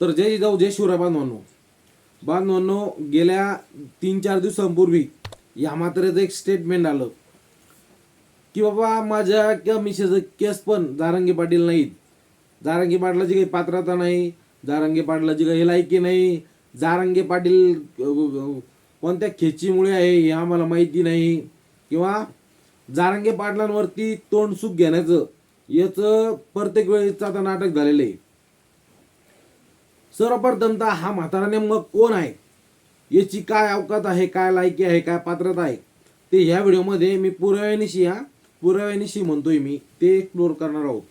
तर जय जिजाऊ जय शिवराय बांधवांनो. बांधवांनो गेल्या तीन चार दिवसांपूर्वी या मात्रेचं एक स्टेटमेंट आलं. की बाबा माझ्या किंवा मिशेचं केस पण जारंगी पाटील नाहीत. जारंगी पाटलाची काही पात्रता नाही जारंगी पाटलाची काही लायकी नाही जारंगे पाटील कोणत्या खेचीमुळे आहे हे आम्हाला माहिती नाही. किंवा जारंगे पाटलांवरती तोंड सुख घेण्याचं याचं प्रत्येक वेळेचं आता नाटक झालेलं आहे. सर्वप्रथमतः हा म्हातारा नेमकं कोण आहे? याची काय अवकात आहे काय लायकी आहे काय पात्रता आहे? ते ह्या व्हिडिओमध्ये मी पुराव्यानिशी हा पुराव्यानिशी म्हणतोय मी. ते एक्सप्लोर करणार आहोत.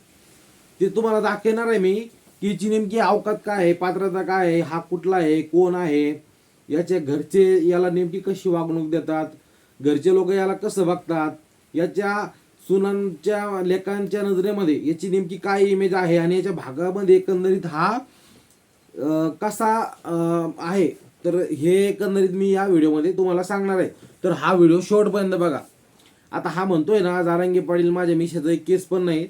ते तुम्हाला दाखवणार आहे मी की याची नेमकी अवकात काय आहे पात्रता काय आहे हा कुठला आहे कोण आहे? याच्या घरचे याला नेमकी कशी वागणूक देतात? घरचे लोक याला कसं बघतात? याच्या सुनांच्या लेखांच्या नजरेमध्ये याची नेमकी काय इमेज आहे? आणि याच्या भागामध्ये एकंदरीत हा कसा आहे? तर हे एकंदरीत मी या व्हिडिओमध्ये तुम्हाला सांगणार आहे. तर हा व्हिडिओ शेवटपर्यंत बघा. आता हा म्हणतोय ना जारांगे पाटील माझ्या मिशाचं एक केस पण नाही.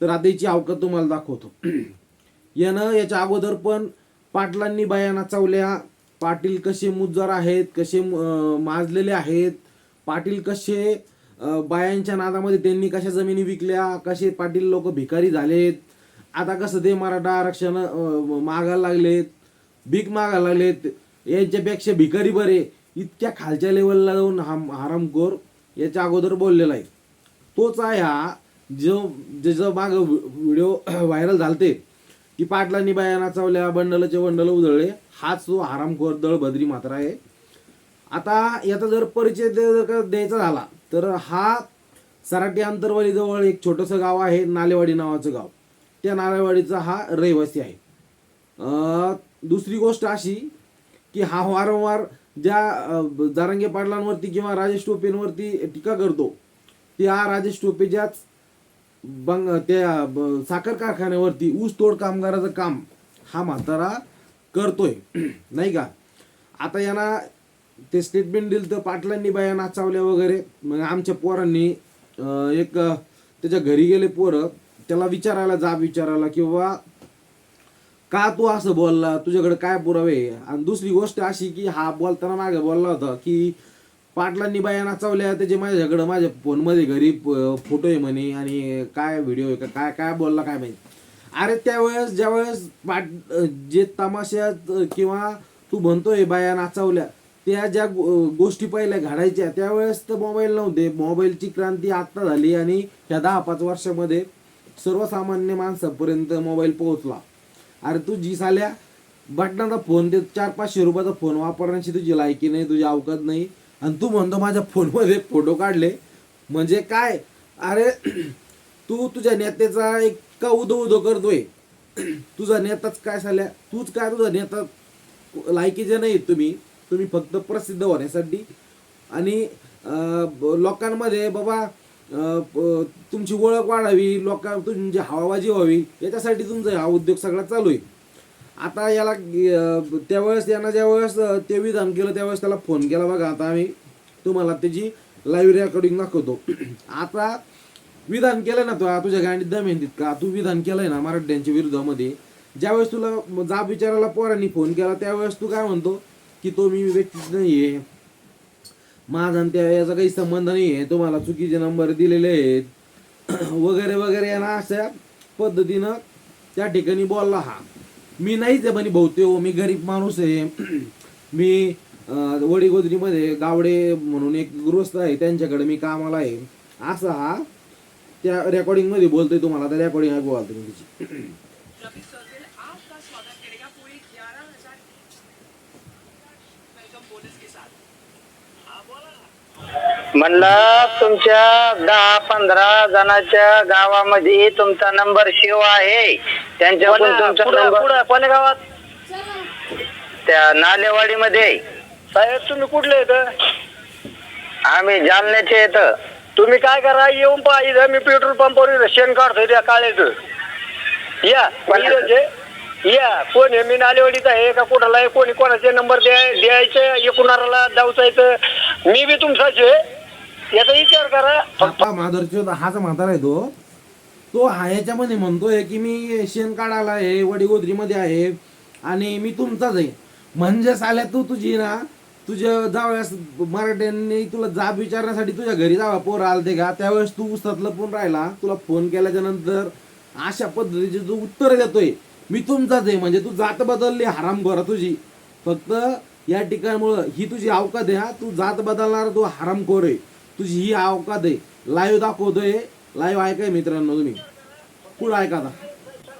तर आता याची अवकात तुम्हाला दाखवतो. यानं याच्या अगोदर पण पाटलांनी बाया नाचवल्या पाटील कसे मुज्जर आहेत कसे माजलेले आहेत पाटील कसे बायांच्या नादामध्ये त्यांनी कशा जमिनी विकल्या कसे पाटील लोक भिकारी झालेत आता कसं ते मराठा आरक्षण मागायला लागलेत भीक मागायला लागलेत यांच्यापेक्षा भिकारी बरे इतक्या खालच्या लेवलला जाऊन हा हरामखोर याच्या अगोदर बोललेला आहे. तोच आहे हा जो ज्याचं माग व्हिडिओ व्हायरल झालते की पाटलांनी बाया नाचवल्या बंडलचे बंडल उधळले हाच तो हरामखोर दळभद्री मात्र आहे. आता याचा जर परिचय जर का द्यायचा झाला तर हा सराटी अंतरवालीजवळ एक छोटंसं गाव आहे नालेवाडी नावाचं गाव. त्या नारळवाडीचा हा रहिवासी आहे. दुसरी गोष्ट अशी की हा वारंवार ज्या अं, जारंगे पाटलांवरती किंवा राजेश टोपेंवरती टीका करतो त्या राजेश टोपेच्याच बंग त्या ब- साखर कारखान्यावरती ऊस तोड कामगाराचं काम हा म्हातारा करतोय. नाही का? आता यांना ते स्टेटमेंट दिलं तर पाटलांनी बाया नाचावल्या वगैरे मग आमच्या पोरांनी एक त्याच्या घरी गेले पोरं त्याला विचारायला जा विचारायला किंवा का तू असं बोलला? तुझ्याकडे काय पुरावे? आहे? आणि दुसरी गोष्ट अशी की हा बोलताना मागे बोलला होता की पाटलांनी बाया नाचवल्या त्याचे माझ्याकडे माझ्या फोनमध्ये घरी फोटो आहे म्हणे आणि काय व्हिडिओ आहे का काय काय बोलला काय माहिती. अरे त्यावेळेस ज्यावेळेस पाट जे तमाशात किंवा तू म्हणतोय बाया नाचवल्या त्या ज्या गोष्टी पहिल्या घडायच्या त्यावेळेस तर मोबाईल नव्हते. मोबाईलची क्रांती आत्ता झाली आणि ह्या दहा पाच वर्षामध्ये सर्वसामान्य माणसापर्यंत मोबाईल पोहोचला. अरे तू जी साल्या बटनाचा फोन ते चार पाचशे रुपयाचा फोन वापरण्याची तुझी लायकी नाही तुझी अवकात नाही. आणि तू म्हणतो माझ्या फोनमध्ये फोटो काढले. म्हणजे काय? अरे तू तुझ्या नेत्याचा एक का उदो उदो करतोय. तुझा नेताच काय झाल्या तूच काय तुझा नेता लायकीचे नाही तुम्ही. तुम्ही फक्त प्रसिद्ध होण्यासाठी. आणि लोकांमध्ये बाबा तुमची ओळख वाढावी लोकां तुमची हवाबाजी व्हावी याच्यासाठी तुमचा हा उद्योग सगळा चालू आहे. आता याला त्यावेळेस यांना ज्यावेळेस ते विधान केलं त्यावेळेस त्याला फोन केला बघा आता आम्ही. तुम्हाला त्याची लाईव्ह रेकॉर्डिंग दाखवतो. आता विधान केलं ना तू तुझ्या गांडीत दम का तू विधान केलंय ना मराठ्यांच्या विरोधामध्ये? ज्यावेळेस तुला जाब विचारायला पोरांनी फोन केला त्यावेळेस तू काय म्हणतो? की तो मी व्यक्तीच आहे माझा आणि त्या याचा काही संबंध नाही आहे तुम्हाला चुकीचे नंबर दिलेले आहेत. वगैरे वगैरे यांना अशा पद्धतीनं त्या ठिकाणी बोलला हा. मी नाहीच आहे म्हणे बहुते हो मी गरीब माणूस आहे. मी वडीगोदरीमध्ये गावडे म्हणून एक गृहस्थ आहे त्यांच्याकडे मी कामाला आहे. असा हा त्या रेकॉर्डिंगमध्ये बोलतोय तुम्हाला. त्या रेकॉर्डिंग ऐकू तुम्ही. तिची म्हणलं तुमच्या दहा पंधरा जणांच्या गावामध्ये तुमचा नंबर शिव आहे. त्यांच्याकडून तुमचा नंबर कोण्या गावात? त्या नालेवाडीमध्ये. साहेब तुम्ही कुठले येत आम्ही जालन्याचे येत तुम्ही काय करा येऊन पहा इथं. मी पेट्रोल पंपावर इथं शेण काढतोय त्या काळ्याच या आहे. या कोण आहे? मी नालेवाडीचा आहे का कुठाला आहे? कोणी कोणाचे नंबर द्याय द्यायचे? एकूणाला जाऊचायचं मी बी तुमचाच आहे याचा विचार करा. हाच म्हातारा आहे तो. तो हा याच्यामध्ये म्हणतोय की मी शेण काढायला आहे वडीगोदरीमध्ये आहे आणि मी तुमचाच आहे. म्हणजे साल्या तू तुझी ना तुझ्या जावयास मराठ्यांनी तुला जाब विचारण्यासाठी तुझ्या घरी जावा पोर आलते का? त्यावेळेस तू उसात लपून राहिला. तुला फोन केल्याच्यानंतर अशा पद्धतीचे जो उत्तर देतोय. मी तुमचाच आहे म्हणजे तू जात बदलली हराम तुझी. फक्त या ठिकाणमुळं ही तुझी अवकात आहे हा. तू जात बदलणार तू हरामखोर आहे. तुझी ही अवकात आहे. लाईव्ह दाखवतोय. लाईव्ह ऐकाय मित्रांनो तुम्ही. कुठं ऐका आता?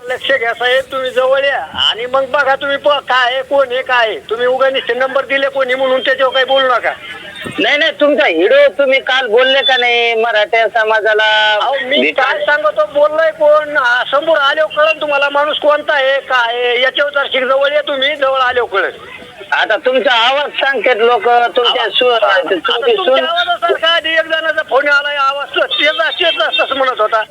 लक्ष घ्या साहेब तुम्ही जवळ या. आणि मग बघा तुम्ही प- काय आहे कोण आहे काय आहे. तुम्ही उगा निश्चित नंबर दिले कोणी म्हणून त्याच्यावर काही बोलू नका. नाही नाही तुमचा हिडो तुम्ही काल बोलले का नाही मराठा समाजाला? अहो मी काय सांगतो बोललोय कोण? आ, समोर आलो कळन तुम्हाला माणूस कोणता आहे काय आहे. याच्यावर जर जवळ या तुम्ही जवळ आलो कळन. आता तुमचा आवाज सांगतात लोक तुमच्या सु- आता तुमची सून आधी एक जणाचा फोन आलाय आवाज तो तेच तेच म्हणत होता.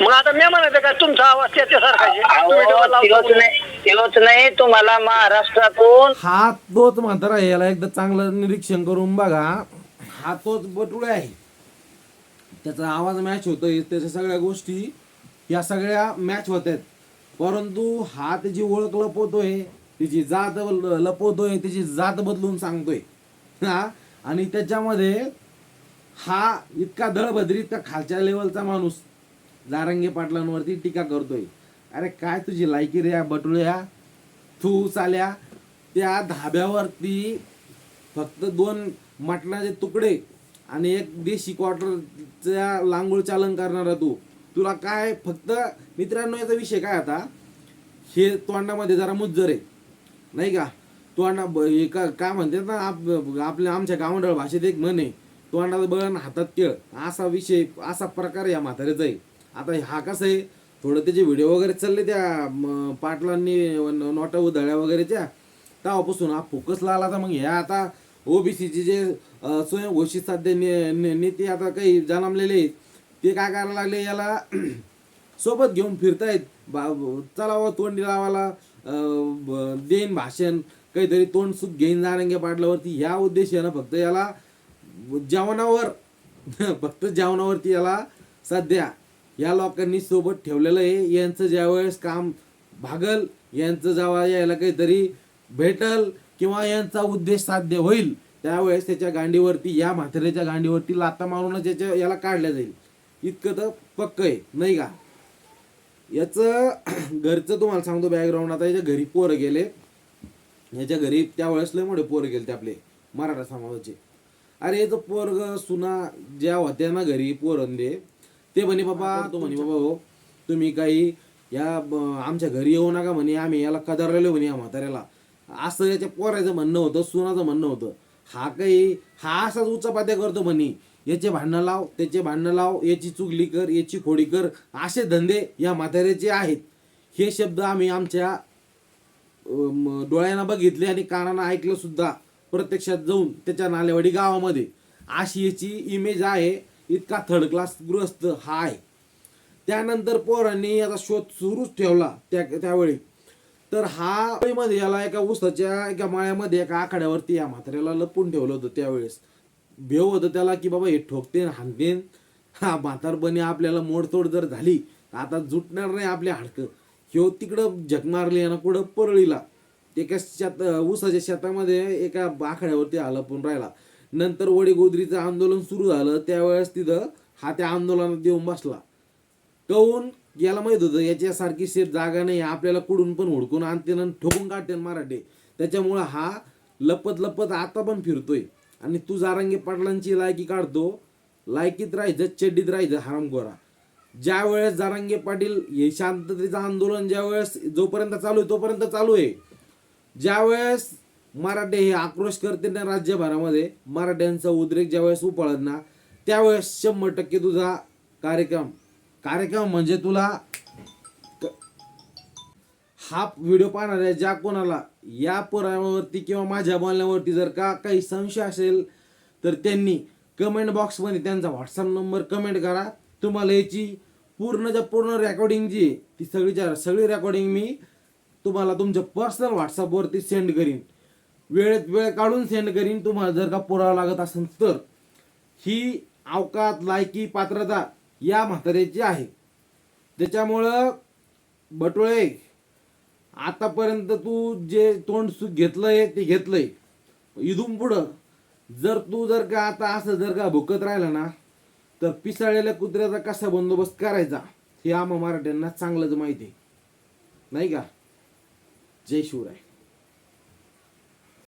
मग आता मी म्हणत का तुमचा आवाज त्याच्यासारखा म्हणून. नाही तुम्हाला महाराष्ट्रातून हा तोच म्हातारा आहे याला एकदा चांगलं निरीक्षण करून बघा. हा तोच बटुळे आहे. त्याचा आवाज मॅच होतोय त्याच्या सगळ्या गोष्टी या सगळ्या मॅच होत आहेत. परंतु हा त्याची ओळख लपवतोय तिची जात लपवतोय तिची जात बदलून सांगतोय. हा? आणि त्याच्यामध्ये हा इतका दळभद्री इतका खालच्या लेवलचा माणूस जारंगे पाटलांवरती टीका करतोय. अरे काय तुझी लायकी रे या बटुळ्या? तू चाल्या. त्या धाब्यावरती फक्त दोन मटणाचे तुकडे आणि एक देशी क्वार्टरच्या लांगोळ चालन करणारा तू. तुला काय फक्त मित्रांनो याचा विषय काय आता? हे तोंडामध्ये जरा मुज्जर आहे. नाही का? तोंडा ब- हे का काय म्हणतात ना आप आपल्या आमच्या गावंडळ भाषेत एक म्हणे आहे तोंडात बळण हातात केळ असा विषय असा प्रकार या म्हाताऱ्याचा आहे. आता हा कसं आहे थोडं त्याचे व्हिडिओ वगैरे चालले त्या पाटलांनी नोटा उधळ्या वगैरेच्या तेव्हापासून हा फोकस लागला तर मग ह्या आता ओबीसीचे जे स्वयंघोषित साध्य ने- ने- नेते आता काही जन्मलेले ते काय करायला लागले याला सोबत घेऊन फिरतायत. बा- चला तोंडी लावायला. देन भाषण काहीतरी तोंड सुख घेईन जाणंगे पाटलावरती. ह्या उद्देशानं फक्त याला जेवणावर फक्त जेवणावरती याला सध्या या लोकांनी सोबत ठेवलेलं आहे. यांचं ज्यावेळेस काम भागल यांचं जेव्हा यायला काहीतरी भेटल किंवा यांचा उद्देश साध्य होईल त्यावेळेस त्याच्या गांडीवरती या म्हाताऱ्याच्या गांडीवरती लाता मारूनच याच्या याला काढल्या जाईल. इतकं तर पक्क आहे नाही का? याचं घरचं तुम्हाला सांगतो बॅकग्राऊंड आता याच्या घरी पोरं गेले. याच्या घरी त्यावेळेस लय मोठे पोरं गेले ते आपले. मराठा समाजाचे. अरे याचं पोरग सुना ज्या होत्या ना घरी पोरंदे ते म्हणे बाबा तो म्हणे बाबा हो तुम्ही काही या आमच्या घरी येऊ नका म्हणे. आम्ही याला कदारलेलो म्हणे या म्हाताऱ्याला. असं याच्या पोराचं म्हणणं होतं सुनाचं म्हणणं होतं. हा काही हा असाच उच्चपात्या करतो म्हणे. याचे भांडणं लाव त्याचे भांडणं लाव याची चुगली कर याची खोडी कर असे धंदे या म्हाताऱ्याचे आहेत. हे शब्द आम्ही आमच्या डोळ्यांना बघितले आणि कानानं ऐकलं सुद्धा प्रत्यक्षात जाऊन त्याच्या नालेवाडी गावामध्ये. अशी याची इमेज आहे इतका थर्ड क्लास गृहस्थ हा आहे. त्यानंतर पोरांनी याचा शोध सुरूच ठेवला त्या त्यावेळी. तर हा मध्ये याला एका उसाच्या एका माळ्यामध्ये एका आखाड्यावरती या म्हाताऱ्याला लपून ठेवलं होतं त्यावेळेस. भेव होतं त्याला की बाबा हे ठोकतेन हाणतेन हा म्हातारपणी आपल्याला मोडतोड जर झाली तर आता जुटणार नाही आपल्या हाडकं. ह्यो तिकडं झक मारली आणि कुठं परळीला. एका शेत ऊसाच्या शेतामध्ये एका आखाड्यावरती लपून राहिला. नंतर वडेगोदरीचं आंदोलन सुरू झालं त्यावेळेस तिथं हा त्या आंदोलनात येऊन बसला. कहून याला माहीत होतं याच्यासारखी शेत जागा नाही आपल्याला कुडून पण हुडकून आणते ठोकून काढते मराठे. त्याच्यामुळं हा लपत लपत आता पण फिरतोय. आणि तू जारांगे पाटलांची लायकी काढतो लायकीत राहायचं चड्डीत राहायचं हरामखोरा ज्या वेळेस जारांगे पाटील हे शांततेचं आंदोलन ज्या वेळेस जोपर्यंत चालू आहे तोपर्यंत चालू आहे. ज्या वेळेस मराठे हे आक्रोश करते ना राज्यभरामध्ये मराठ्यांचा उद्रेक ज्या वेळेस उपळत ना त्यावेळेस शंभर टक्के तुझा कार्यक्रम कार्यक्रम म्हणजे तुला हा व्हिडिओ पाहणाऱ्या ज्या कोणाला या पुराव्यावरती किंवा माझ्या बोलण्यावरती जर का काही संशय असेल तर त्यांनी कमेंट बॉक्समध्ये त्यांचा व्हॉट्सअप नंबर कमेंट करा. तुम्हाला याची पूर्णच्या पूर्ण रेकॉर्डिंग जी आहे ती सगळीच्या सगळी रेकॉर्डिंग मी तुम्हाला तुमच्या पर्सनल व्हॉट्सअपवरती सेंड करीन. वेळेत वेळ काढून सेंड करीन. तुम्हाला जर का पुरावा लागत असेल तर ही अवकात लायकी पात्रता या म्हाताऱ्याची आहे. त्याच्यामुळं बटोळे. आतापर्यंत तू जे तोंड सुख घेतलंय ते घेतलंय. इथून पुढं जर तू जर का आता असं जर का भुकत राहिला ना तर पिसाळलेल्या कुत्र्याचा कसा बंदोबस्त करायचा हे आम्हा मराठ्यांना चांगलंच माहिती आहे. नाही का? जय शिवराय.